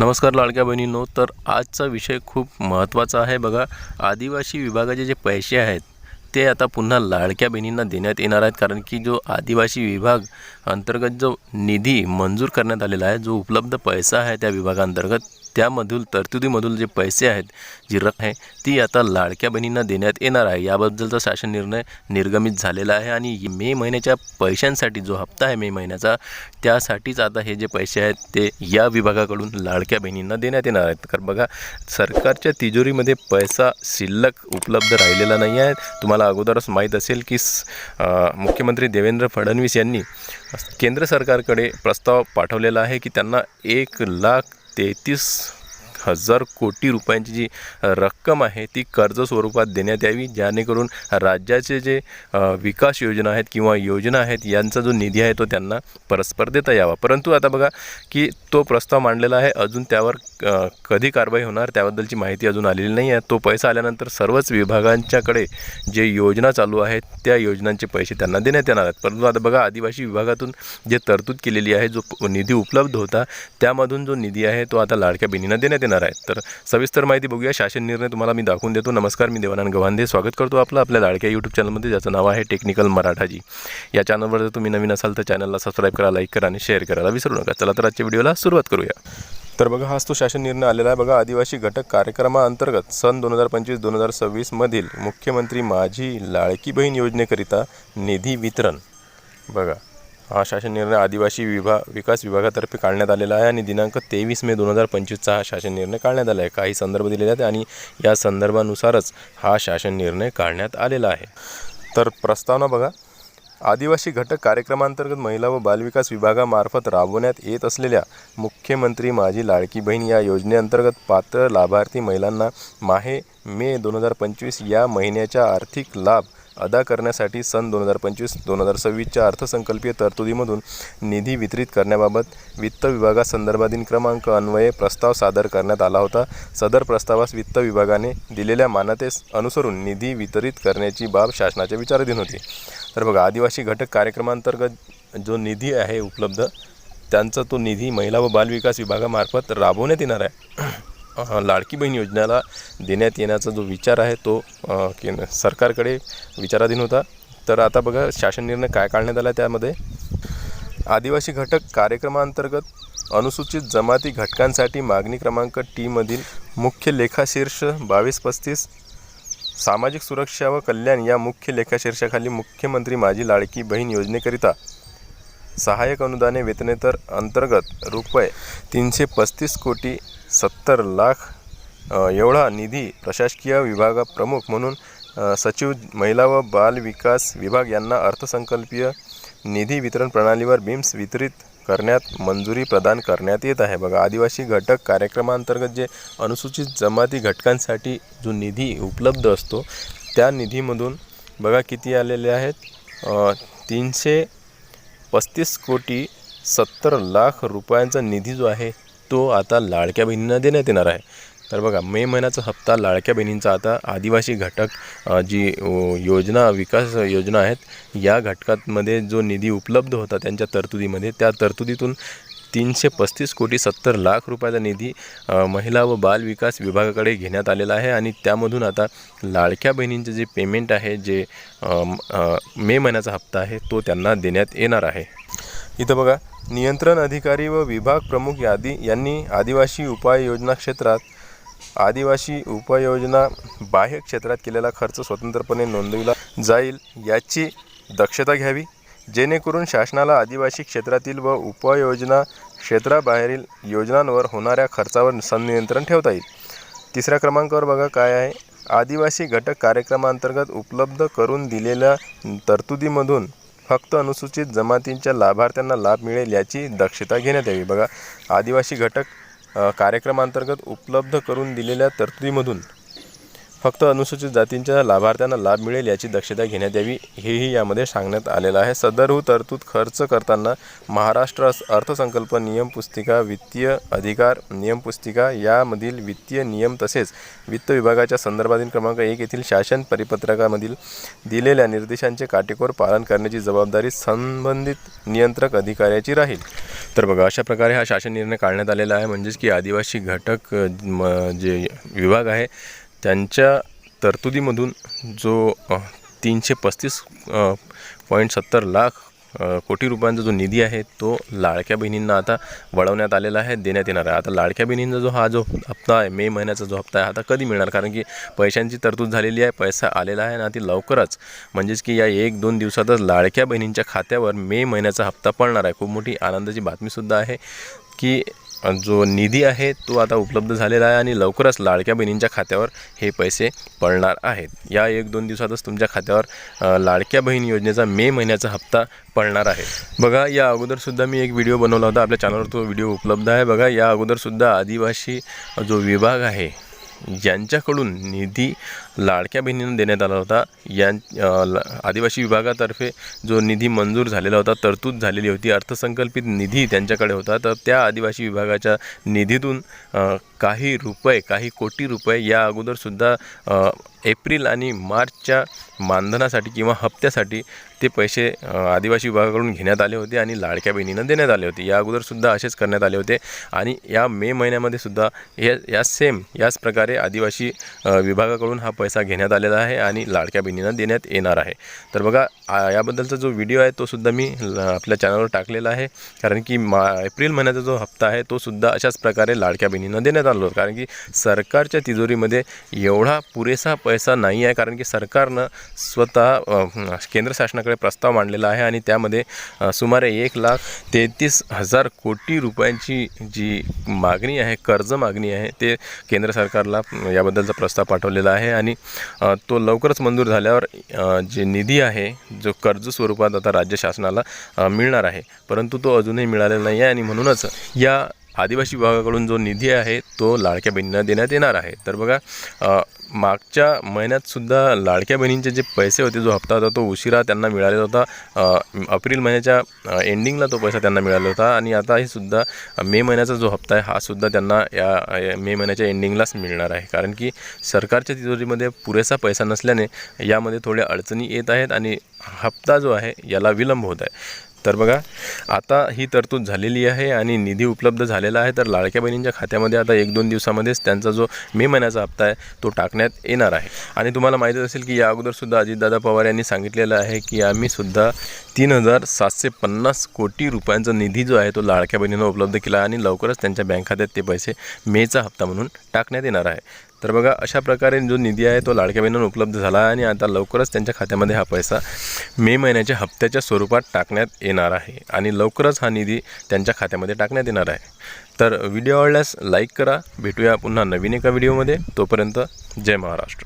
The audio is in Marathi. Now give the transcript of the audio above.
नमस्कार लाडक्या बहिणींनो तर आजचा विषय खूप महत्त्वाचा आहे बघा. आदिवासी विभागाचे जे पैसे आहेत ते आता पुन्हा लाडक्या बहिणींना देण्यात येणार आहेत. कारण की जो आदिवासी विभाग अंतर्गत जो निधी मंजूर करण्यात आलेला आहे जो उपलब्ध पैसा आहे त्या विभागांतर्गत त्यामधील तरतुदीमधील जे पैसे आहेत जी रक्कम आहे ती आता लाडक्या बहिणींना देण्यात येणार आहे. याबद्दलचा शासन निर्णय निर्गमित झालेला आहे आणि मे महिन्याच्या पैशांसाठी जो हप्ता आहे मे महिन्याचा त्यासाठीच आता हे जे पैसे आहेत ते या विभागाकडून लाडक्या बहिणींना देण्यात येणार आहेत. कारण बघा सरकारच्या तिजोरीमध्ये पैसा शिल्लक उपलब्ध राहिलेला नाही आहे. तुम्हाला अगोदरच माहीत असेल की मुख्यमंत्री देवेंद्र फडणवीस यांनी केंद्र सरकारकडे प्रस्ताव पाठवलेला आहे की त्यांना एक लाख tetis. हजार कोटी रुपयांची जी रक्कम आहे ती कर्ज स्वरूपात देण्यात यावी जेणेकरून राज्याचे जे विकास योजना आहेत किंवा योजना आहेत यांचा जो निधी आहे तो त्यांना परस्पर देता यावा. परंतु आता बघा की तो प्रस्ताव मांडलेला आहे अजून त्यावर कधी कारवाई होणार त्याबद्दलची माहिती अजून आलेली नाही आहे. तो पैसा आल्यानंतर सर्वच विभागांच्याकडे जे योजना चालू आहेत त्या योजनांचे पैसे त्यांना देण्यात येणार आहेत. परंतु आता बघा आदिवासी विभागातून जे तरतूद केलेली आहे जो निधी उपलब्ध होता त्यामधून जो निधी आहे तो आता लाडक्या बहिणींना देण्यात देणार आहे तर सविस्तर माहिती बघूया. शासन निर्णय तुम्हाला मी दाखवून देतो. नमस्कार मी देवानंद गव्हांदे. स्वागत करतो आपलं आपल्या लाडक्या यूट्यूब चॅनलमध्ये ज्याचं नाव आहे टेक्निकल मराठाजी. या चॅनलवर जर तुम्ही नवीन असाल तर चॅनलला सबस्क्राईब करा लाईक करा आणि शेअर करायला विसरू नका. चला तर आजच्या व्हिडिओला सुरुवात करूया. तर बघा हाच तो शासन निर्णय आलेला आहे. बघा आदिवासी घटक कार्यक्रमाअंतर्गत सन दोन हजार पंचवीस दोन हजार सव्वीसमधील मुख्यमंत्री माझी लाडकी बहीण योजनेकरिता निधी वितरण. बघा हा शासन निर्णय आदिवासी विभाग विकास विभागातर्फे काढण्यात आलेला आहे आणि दिनांक तेवीस मे दोन हजार पंचवीसचा हा शासन निर्णय काढण्यात आला आहे. काही संदर्भ दिलेले आहेत आणि या संदर्भानुसारच हा शासन निर्णय काढण्यात आलेला आहे. तर प्रस्तावना बघा. आदिवासी घटक कार्यक्रमांतर्गत महिला व बालविकास विभागामार्फत राबवण्यात येत असलेल्या मुख्यमंत्री माझी लाडकी बहीण या योजनेअंतर्गत पात्र लाभार्थी महिलांना माहे मे दोन हजार पंचवीस या महिन्याच्या आर्थिक लाभ अदा करण्यासाठी सन दोन हजार पंचवीस दोन हजार सव्वीसच्या अर्थसंकल्पीय तरतुदीमधून निधी वितरित करण्याबाबत वित्त विभागासंदर्भातील क्रमांक अन्वये प्रस्ताव सादर करण्यात आला होता. सदर प्रस्तावास वित्त विभागाने दिलेल्या मान्यतेस अनुसरून निधी वितरित करण्याची बाब शासनाच्या विचाराधीन होती. तर बघा आदिवासी घटक कार्यक्रमांतर्गत जो निधी आहे उपलब्ध त्यांचा तो निधी महिला व बालविकास विभागामार्फत राबवण्यात येणार आहे. लाडकी बहीण योजनेला देण्यात येण्याचा जो विचार आहे तो केंद्र सरकारकडे विचाराधीन होता. तर आता बघा शासन निर्णय काय काढण्यात आला त्यामध्ये? आदिवासी घटक कार्यक्रमांतर्गत अनुसूचित जमाती घटकांसाठी मागणी क्रमांक टीमधील मुख्य लेखाशीर्ष बावीस पस्तीस सामाजिक सुरक्षा व कल्याण या मुख्य लेखाशीर्षाखाली मुख्यमंत्री माझी लाडकी बहीण योजनेकरिता सहाय्यक अनुदाने वेतनेतर अंतर्गत रुपये तीनशे पस्तीस कोटी सत्तर लाख एवढा निधी प्रशासकीय विभाग प्रमुख म्हणून सचिव महिला व बाल विकास विभाग यांना अर्थसंकल्पीय निधी वितरण प्रणालीवर बिम्स वितरित करण्यात मंजुरी प्रदान करण्यात येत आहे. बघा आदिवासी घटक कार्यक्रमांतर्गत जे अनुसूचित जमाती घटकांसाठी जो निधी उपलब्ध असतो त्या निधीमधून बघा किती आलेले आहेत. तीनशे पस्तीस कोटी सत्तर लाख रुपयांचा निधी जो आहे तो आता लाडक्या बहिणींना देण्यात येणार आहे. तर बघा मे महिन्याचा हप्ता लाडक्या बहिणींचा आता आदिवासी घटक जी योजना विकास योजना आहेत या घटकांमध्ये जो निधी उपलब्ध होता त्यांच्या तरतुदीमध्ये त्या तरतुदीतून तीनशे पस्तीस कोटी सत्तर लाख रुपयाचा निधी महिला व बाल विकास विभागाकडे घेण्यात आलेला आहे आणि त्यामधून आता लाडक्या बहिणींचे जे पेमेंट आहे जे मे महिन्याचा हप्ता आहे तो त्यांना देण्यात येणार आहे. इथं बघा नियंत्रण अधिकारी व विभाग प्रमुख यादी यांनी आदिवासी उपाययोजना क्षेत्रात आदिवासी उपाययोजना बाह्य क्षेत्रात केलेला खर्च स्वतंत्रपणे नोंदविला जाईल याची दक्षता घ्यावी जेणेकरून शासनाला आदिवासी क्षेत्रातील व उपाययोजना क्षेत्राबाहेरील योजनांवर होणाऱ्या खर्चावर संनियंत्रण ठेवता येईल. तिसऱ्या क्रमांकावर बघा काय आहे. आदिवासी घटक कार्यक्रमांतर्गत उपलब्ध करून दिलेल्या तरतुदीमधून फक्त अनुसूचित जमातींच्या लाभार्थ्यांना लाभ मिळेल याची दक्षता घेण्यात यावी. बघा आदिवासी घटक कार्यक्रमांतर्गत उपलब्ध करून दिलेल्या तरतुदीमधून फक्त अनुसूचित जातींच्या लाभार्थ्यांना लाभ मिळेल याची दक्षता घेण्यात यावी हेही यामध्ये सांगण्यात आलेलं आहे. सदरहू तरतूद खर्च करताना महाराष्ट्र अर्थसंकल्प नियम पुस्तिका वित्तीय अधिकार नियम पुस्तिका यामधील वित्तीय नियम तसेच वित्त विभागाच्या संदर्भातील क्रमांक एक येथील शासन परिपत्रकामधील दिलेल्या निर्देशांचे काटेकोर पालन करण्याची जबाबदारी संबंधित नियंत्रक अधिकाऱ्याची राहील. तर बघा अशा प्रकारे हा शासन निर्णय काढण्यात आलेला आहे. म्हणजेच की आदिवासी घटक म, जे विभाग आहे त्यांच्या तरतुदीमधून जो तीनशे पस्तीस पॉईंट सत्तर लाख कोटी रुपयांचा जो निधी आहे तो लाडक्या बहिणींना आता वळवण्यात आलेला आहे देण्यात येणार आहे. आता लाडक्या बहिणींचा जो हा जो हप्ता आहे मे महिन्याचा जो हप्ता आहे आता कधी मिळणार? कारण की पैशांची तरतूद झालेली आहे पैसा आलेला आहे आणि ती लवकरच म्हणजेच की या एक दोन दिवसातच लाडक्या बहिणींच्या खात्यावर मे महिन्याचा हप्ता पडणार आहे. खूप मोठी आनंदाची बातमीसुद्धा आहे की जो निधी आहे तो आता उपलब्ध झालेला आहे आणि लवकरच लाडक्या बहिणींच्या खात्यावर हे पैसे पडणार आहेत. या एक दोन दिवसातच तुमच्या खात्यावर लाडक्या बहीण योजनेचा मे महिन्याचा हप्ता पडणार आहे. बघा या अगोदरसुद्धा मी एक व्हिडिओ बनवला होता. आपल्या चॅनलवर तो व्हिडिओ उपलब्ध आहे. बघा या अगोदरसुद्धा आदिवासी जो विभाग आहे यांच्याकडून निधी लाडक्या बहिणींना देण्यात आला होता. यां ल- आदिवासी विभागातर्फे जो निधी मंजूर झालेला होता तरतूद झालेली होती. अर्थसंकल्पित निधी त्यांच्याकडे होता. तर त्या आदिवासी विभागाच्या निधीतून काही रुपये काही कोटी रुपये या अगोदरसुद्धा एप्रिल आणि मार्चच्या मानधनासाठी किंवा हप्त्यासाठी ते पैसे आदिवासी विभागाकडून घेण्यात आले होते आणि लाडक्या बहिणीनं देण्यात आले होते. या अगोदरसुद्धा असेच करण्यात आले होते आणि या मे महिन्यामध्ये सुद्धा हे या सेम याच प्रकारे आदिवासी विभागाकडून हा पैसा घेण्यात आलेला आहे आणि लाडक्या बहिणींना देण्यात येणार आहे. तर बघा याबद्दलचा जो व्हिडिओ आहे तो सुद्धा मी ल- आपल्या चॅनलवर टाकलेला आहे. कारण की मा एप्रिल महिन्याचा जो हप्ता आहे तो सुद्धा अशाच प्रकारे लाडक्या बहिणींना देण्यात आला आलो. कारण की सरकारच्या तिजोरीमध्ये एवढा पुरेसा पैसा नाही आहे. कारण की सरकारनं स्वतः केंद्र शासनाकडे प्रस्ताव मांडलेला आहे आणि त्यामध्ये सुमारे एक लाख तेहतीस हजार कोटी रुपयांची जी मागणी आहे कर्ज मागणी आहे ते केंद्र सरकारला याबद्दलचा प्रस्ताव पाठवलेला आहे. आणि तो लवकरच मंजूर झाल्यावर जे निधी आहे जो कर्ज स्वरूपात आता राज्य शासनाला मिळणार आहे. परंतु तो अजूनही मिळालेला नाही आहे आणि म्हणूनच या आदिवासी विभागाकडून जो निधी आहे तो लाडक्या बहिणींना देण्यात येणार आहे. तर बघा मागच्या महिन्यात सुद्धा लाडक्या बहिणींचे जे पैसे होते जो हप्ता होता तो उशिरा त्यांना मिळालेला होता. एप्रिल महिन्याच्या एंडिंगला तो पैसा त्यांना मिळाला होता. आणि आता हे सुद्धा मे महिन्याचा जो हप्ता आहे हा सुद्धा त्यांना या मे महिन्याच्या एंडिंगलाच मिळणार आहे. कारण की सरकारच्या तिजोरीमध्ये पुरेसा पैसा नसल्याने यामध्ये थोड्या अडचणी येत आहेत आणि हप्ता जो आहे याला विलंब होत आहे. तर बघा आता ही तरतूद झालेली आहे आणि निधी उपलब्ध झालेला आहे. तर लाडक्या बहिणींच्या खात्यामध्ये आता एक दोन दिवसामध्येच त्यांचा जो मे महिन्याचा हप्ता आहे तो टाकण्यात येणार आहे. आणि तुम्हाला माहीतच असेल की या अगोदरसुद्धा अजितदादा पवार यांनी सांगितलेलं आहे की आम्ही सुद्धा तीन हजार सातशे पन्नास कोटी रुपयांचा निधी जो आहे तो लाडक्या बहिणींना उपलब्ध केला आणि लवकरच त्यांच्या बँक खात्यात ते पैसे मेचा हप्ता म्हणून टाकण्यात येणार आहे. तर बघा अशा प्रकारे जो निधी आहे तो लाडक्या बहिणींना उपलब्ध झाला आहे आणि आता लवकरच त्यांच्या खात्यामध्ये हा पैसा मे महिन्याच्या हप्त्याच्या स्वरूपात टाकण्यात येणार आहे आणि लवकरच हा निधी त्यांच्या खात्यामध्ये टाकण्यात येणार आहे. तर व्हिडिओ आवडल्यास लाईक करा. भेटूया पुन्हा नवीन एका व्हिडिओमध्ये. तोपर्यंत जय महाराष्ट्र.